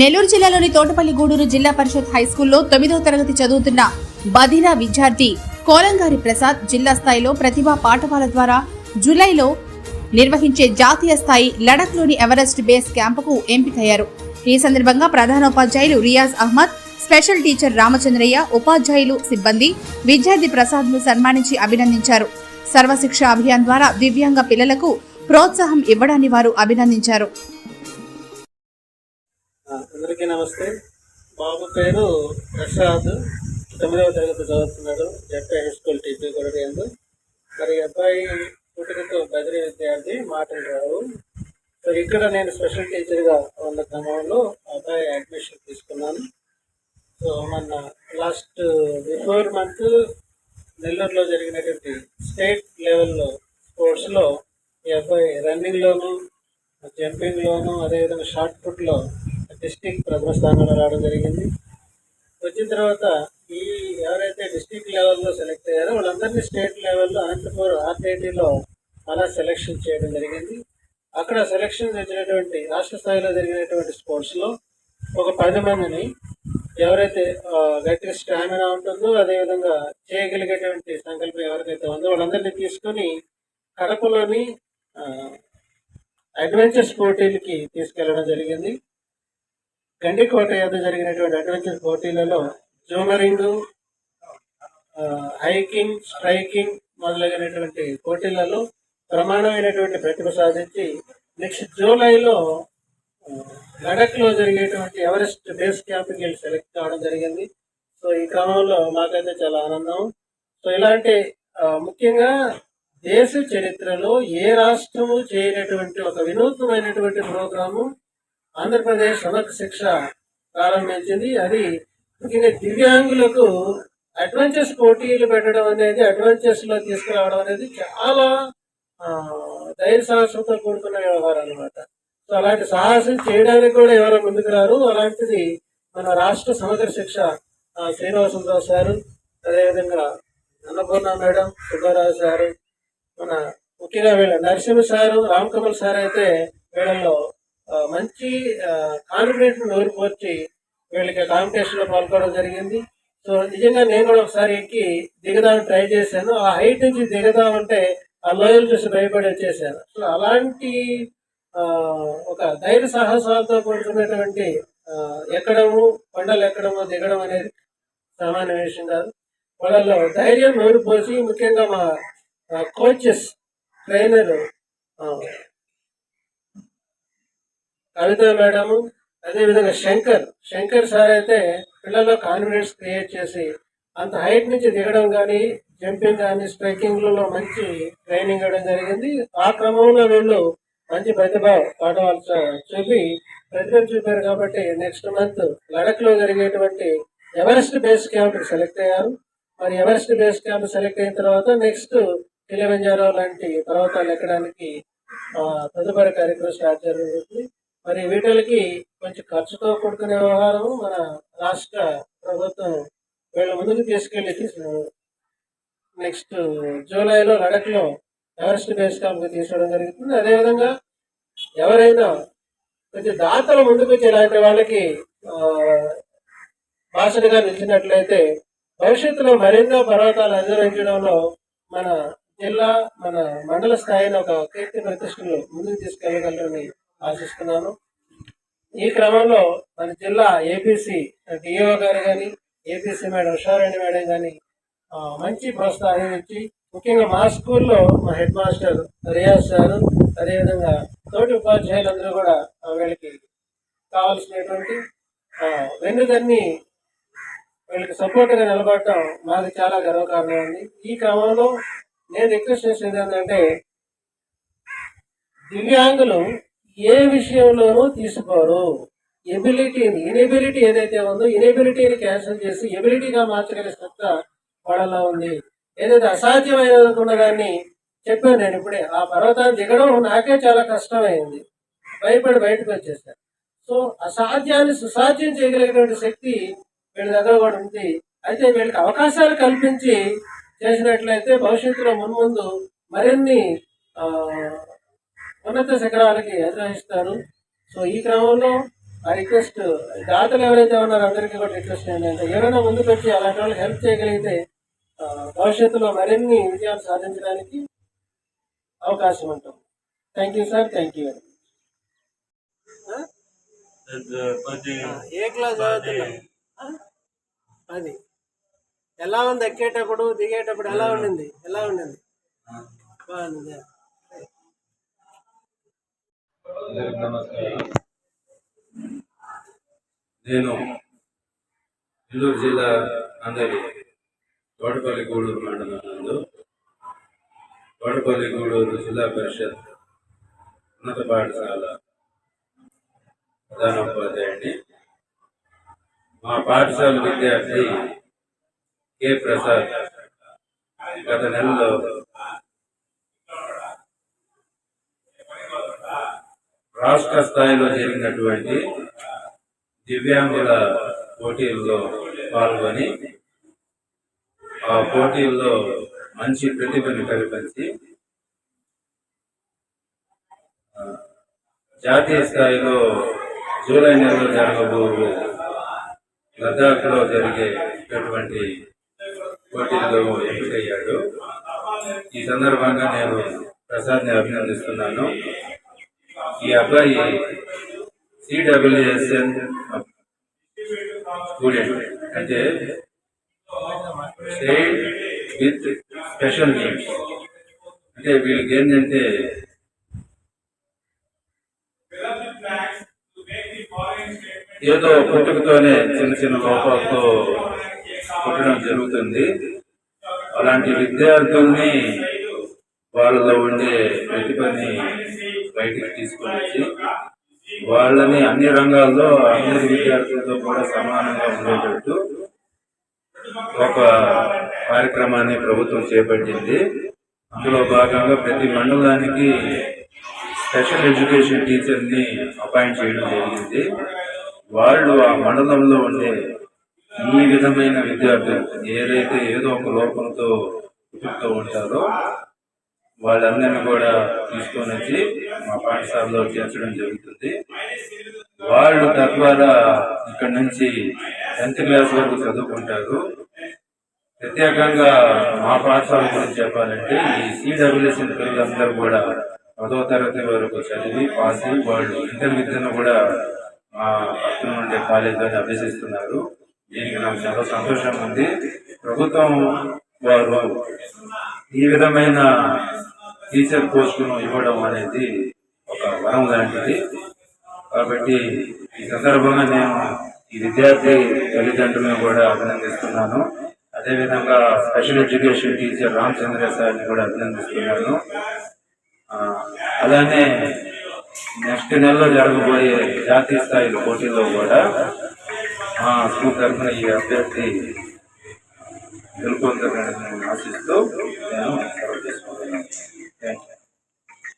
నెల్లూరు జిల్లాలోని తోటపల్లి గూడూరు జిల్లా పరిషత్ హైస్కూల్లో తొమ్మిదవ తరగతి చదువుతున్న బదినా విద్యార్థి కోలంగారి ప్రసాద్ జిల్లా స్థాయిలో ప్రతిభా పాఠశాల ద్వారా జూలైలో నిర్వహించే జాతీయ స్థాయి లడఖ్లోని ఎవరెస్ట్ బేస్ క్యాంపుకు ఎంపికయ్యారు. ఈ సందర్భంగా ప్రధానోపాధ్యాయులు రియాజ్ అహ్మద్ స్పెషల్ టీచర్ రామచంద్రయ్య ఉపాధ్యాయులు సిబ్బంది విద్యార్థి ప్రసాద్ను సన్మానించి అభినందించారు. సర్వశిక్ష అభియాన్ ద్వారా దివ్యాంగ పిల్లలకు ప్రోత్సాహం ఇవ్వడాన్ని వారు అభినందించారు. నమస్తే బాబు పేరు ప్రసాద్ తొమ్మిదవ తరగతి చదువుతున్నాడు. జెడ్ హై స్కూల్ టీచర్ కూడా ఎందు మరి ఈ అబ్బాయి పుట్టుకతో బదిలీ విద్యార్థి మాటలు రావు. సో ఇక్కడ నేను స్పెషల్ టీచర్గా ఉన్న క్రమంలో అబ్బాయి అడ్మిషన్ తీసుకున్నాను. సో మొన్న లాస్ట్ బిఫోర్ మంత్ నెల్లూరులో జరిగినటువంటి స్టేట్ లెవెల్లో స్పోర్ట్స్లో ఈ అబ్బాయి రన్నింగ్లోను జంపింగ్లోను అదేవిధంగా షార్ట్ పుట్లో డిస్టిక్ ప్రథమ స్థానంలో రావడం జరిగింది. వచ్చిన తర్వాత ఈ ఎవరైతే డిస్టిక్ లెవెల్లో సెలెక్ట్ అయ్యారో వాళ్ళందరినీ స్టేట్ లెవెల్లో అనంతపూర్ ఆర్టీఐటీలో అలా సెలెక్షన్ చేయడం జరిగింది. అక్కడ సెలెక్షన్ జరిగినటువంటి రాష్ట్ర స్థాయిలో జరిగినటువంటి స్పోర్ట్స్లో ఒక పది మందిని ఎవరైతే గట్టి స్టామినా ఉంటుందో అదేవిధంగా చేయగలిగేటువంటి సంకల్పం ఎవరికైతే ఉందో వాళ్ళందరినీ తీసుకొని కడపలోని అడ్వెంచర్స్ పోటీలకి తీసుకెళ్ళడం జరిగింది. గండికోట యొద్ద జరిగినటువంటి అడ్వెంచర్ పోటీలలో జూమరింగ్ హైకింగ్ స్ట్రైకింగ్ మొదలైనటువంటి పోటీలలో ప్రమాణమైనటువంటి ప్రతిభ సాధించి నెక్స్ట్ జూలైలో లడక్లో లడఖ్లో జరిగేటువంటి ఎవరెస్ట్ బేస్ క్యాంప్కి వెళ్ళి సెలెక్ట్ కావడం జరిగింది. సో ఈ క్రమంలో మాకైతే చాలా ఆనందం. సో ఇలాంటి ముఖ్యంగా దేశ చరిత్రలో ఏ రాష్ట్రము చేయనటువంటి ఒక వినూత్నమైనటువంటి ప్రోగ్రాము ఆంధ్రప్రదేశ్ సమగ్ర శిక్ష ప్రారంభించింది. అది ముఖ్యంగా దివ్యాంగులకు అడ్వెంచర్స్ పోటీలు పెట్టడం అనేది అడ్వెంచర్స్లో తీసుకురావడం అనేది చాలా ఆ, ధైర్య సాహసంతో కూడుకున్న వ్యవహారం అనమాట సో అలాంటి సాహసం చేయడానికి కూడా ఎవరో ముందుకు రారు. అలాంటిది మన రాష్ట్ర సమగ్ర శిక్ష శ్రీనివాసరావు సారు అదేవిధంగా అన్నపూర్ణ మేడం సుబ్బారావు సారు మన ముఖ్యంగా వీళ్ళ నరసింహ సారు రామ్ కమల్ సార్ అయితే వీళ్ళలో మంచి కాన్ఫిడెంట్ నోరుపోర్చి వీళ్ళకి కాంపిటీషన్లో పాల్గొనడం జరిగింది. సో నిజంగా నేను కూడా ఒకసారి ఎక్కి దిగదాం ట్రై చేశాను. ఆ హైట్ నుంచి దిగదామంటే ఆ లోయలు చూసి భయపడి వచ్చేసాను. సో అలాంటి ఒక ధైర్య సాహసాలతో కూడుకున్నటువంటి ఎక్కడము కొండలు ఎక్కడము దిగడం అనేది సామాన్య విషయం కాదు. వాళ్ళలో ధైర్యం నోరుపోసి ముఖ్యంగా మా కోచెస్ ట్రైనర్ కవిత మేడము అదేవిధంగా శంకర్. శంకర్ సార్ అయితే పిల్లల్లో కాన్ఫిడెన్స్ క్రియేట్ చేసి అంత హైట్ నుంచి దిగడం కానీ జంపింగ్ కానీ స్ట్రైకింగ్లలో మంచి ట్రైనింగ్ ఇవ్వడం జరిగింది. ఆ క్రమంలో వీళ్ళు మంచి ప్రతిభ పాఠవాలు చూపి ప్రతిభ చూపారు కాబట్టి నెక్స్ట్ మంత్ లడఖ్లో జరిగేటువంటి ఎవరెస్ట్ బేస్ క్యాంప్ సెలెక్ట్ అయ్యారు. మరి ఎవరెస్ట్ బేస్ క్యాంప్ సెలెక్ట్ అయిన తర్వాత నెక్స్ట్ కిలిమంజారో లాంటి పర్వతాలు ఎక్కడానికి ఆ, తదుపరి కార్యక్రమం స్టార్ట్ జరుగుతుంది. మరి వీటికి కొంచెం ఖర్చుతో కూడుకునే వ్యవహారం మన రాష్ట్ర ప్రభుత్వం వీళ్ళ ముందుకు తీసుకెళ్ళి నెక్స్ట్ జూలైలో లడఖ్లో ఎవరెస్ట్ బేస్ క్యాంప్ తీసుకోవడం జరుగుతుంది. అదేవిధంగా ఎవరైనా కొంచెం దాతలు ముందుకు వచ్చి ఇలాంటి వాళ్ళకి ఆ, భాషలుగా నిలిచినట్లయితే భవిష్యత్తులో మరెన్నో పర్వతాలు అధిరోహించడంలో మన జిల్లా మన మండల స్థాయిలో ఒక కీర్తి ప్రతిష్టలు ముందుకు తీసుకెళ్ళగలరని ఆశిస్తున్నాను. ఈ క్రమంలో మన జిల్లా ఏపీసీ డిఓ గారు కానీ ఏపీసీ మేడం ఉషారాణి మేడం కానీ మంచి ప్రోత్సాహం ఇచ్చి ముఖ్యంగా మా స్కూల్లో మా హెడ్ మాస్టర్ రియాజ్ సార్ అదేవిధంగా తోటి ఉపాధ్యాయులందరూ కూడా వీళ్ళకి కావాల్సినటువంటి వెన్నుదన్ని వీళ్ళకి సపోర్ట్గా నిలబడటం మాకు చాలా గర్వకారణం ఉంది. ఈ క్రమంలో నేను రిక్వెస్ట్ చేసేది ఏంటంటే దివ్యాంగులు ఏ విషయంలోనూ తీసుకోరు. ఎబిలిటీని ఇనెబిలిటీ ఏదైతే ఉందో ఇనెబిలిటీని క్యాన్సిల్ చేసి ఎబిలిటీగా మార్చగల సత్తా వాళ్ళలో ఉంది. ఏదైతే అసాధ్యమైన అనుకున్న దాన్ని చెప్పాను నేను ఇప్పుడే ఆ పర్వతాన్ని దిగడం నాకే చాలా కష్టమైంది. భయపడి బయటకు వచ్చేసాను సో అసాధ్యాన్ని సుసాధ్యం చేయగలిగినటువంటి శక్తి వీళ్ళ దగ్గర కూడా ఉంది. అయితే వీళ్ళకి అవకాశాలు కల్పించి చేసినట్లయితే భవిష్యత్తులో మున్ముందు మరిన్ని ఉన్నత శిఖరాలకి అధిరోహిస్తారు సో ఈ క్రమంలో ఆ రిక్వెస్ట్ దాతలు ఎవరైతే ఉన్నారో అందరికీ కూడా రిక్వెస్ట్ ఏంటంటే ఎవరైనా ముందుకు వచ్చి అలాంటి వాళ్ళకి హెల్ప్ చేయగలిగితే భవిష్యత్తులో మరిన్ని విజయాలు సాధించడానికి అవకాశం ఉంటుంది. Thank you sir thank you. A class? అది ఎలా ఉంది ఎక్కేటప్పుడు దిగేటప్పుడు ఎలా ఉండింది? ఎలా ఉండింది? బాగుంది. నమస్కారం. నేను నెల్లూరు జిల్లా అందరి తోటపల్లి గూడూరు మండలం నందు తోటపల్లి గూడూరు జిల్లా పరిషత్ ఉన్నత పాఠశాల ప్రధానోపాధ్యాయుడిని మా పాఠశాల విద్యార్థి కె ప్రసాద్ గత నెలలో రాష్ట్ర స్థాయిలో జరిగినటువంటి దివ్యాంగుల పోటీల్లో పాల్గొని ఆ పోటీల్లో మంచి ప్రతిభను కల్పించి జాతీయ స్థాయిలో జూలై నెలలో జరగబోవు లద్దాఖ్లో జరిగేటటువంటి పోటీల్లో ఎంపికయ్యాడు ఈ సందర్భంగా నేను ప్రసాద్ని అభినందిస్తున్నాను. ఈ అబ్బాయి సిడబ్ల్యూఎస్ఎన్ స్టూడెంట్. అంటే స్టేట్ విత్ స్పెషల్ నీడ్స్ అంటే వీళ్ళకి ఏంటంటే ఏదో పుట్టుకతోనే చిన్న చిన్న లోపాలతో పుట్టడం జరుగుతుంది. అలాంటి విద్యార్థుల్ని వాళ్ళలో ఉండే ప్రతిభని బయటికి తీసుకొని వచ్చి వాళ్ళని అన్ని రంగాల్లో అందరి విద్యార్థులతో కూడా సమానంగా ఉండేటట్టు ఒక కార్యక్రమాన్ని ప్రభుత్వం చేపట్టింది. అందులో భాగంగా ప్రతి మండలానికి స్పెషల్ ఎడ్యుకేషన్ టీచర్ని అపాయింట్ చేయడం జరిగింది. వాళ్ళు ఆ మండలంలో ఉండే ఈ విధమైన విద్యార్థులు ఏదైతే ఏదో ఒక లోపంతో ఉంటారో వాళ్ళందరినీ కూడా తీసుకొని వచ్చి మా పాఠశాలలో చేర్చడం జరుగుతుంది. వాళ్ళు తద్వారా ఇక్కడ నుంచి టెన్త్ క్లాస్ వరకు చదువుకుంటారు. ప్రత్యేకంగా మా పాఠశాల గురించి చెప్పాలంటే ఈ సిడబ్ల్యూఎస్ఎల్ పిల్లలందరూ కూడా పదో తరగతి వరకు చదివి పాస్ అయ్యి వాళ్ళు ఇంటర్ విద్యను కూడా మా పక్కన ఉండే కాలేజీలో అభ్యసిస్తున్నారు. దీనికి నాకు చాలా సంతోషం ఉంది. ప్రభుత్వం వారు ఈ విధమైన టీచర్ పోస్టును ఇవ్వడం అనేది ఒక వరం లాంటిది. కాబట్టి ఈ సందర్భంగా నేను ఈ విద్యార్థి తల్లిదండ్రులను కూడా అభినందిస్తున్నాను. అదేవిధంగా స్పెషల్ ఎడ్యుకేషన్ టీచర్ రామచంద్ర సార్ని కూడా అభినందిస్తున్నాను. అలానే నెక్స్ట్ నెలలో జరగబోయే జాతీయ స్థాయి పోటీల్లో కూడా మా స్కూల్ తరఫున ఈ అభ్యర్థి గెలుపొందాలని ఆశిస్తూ నేను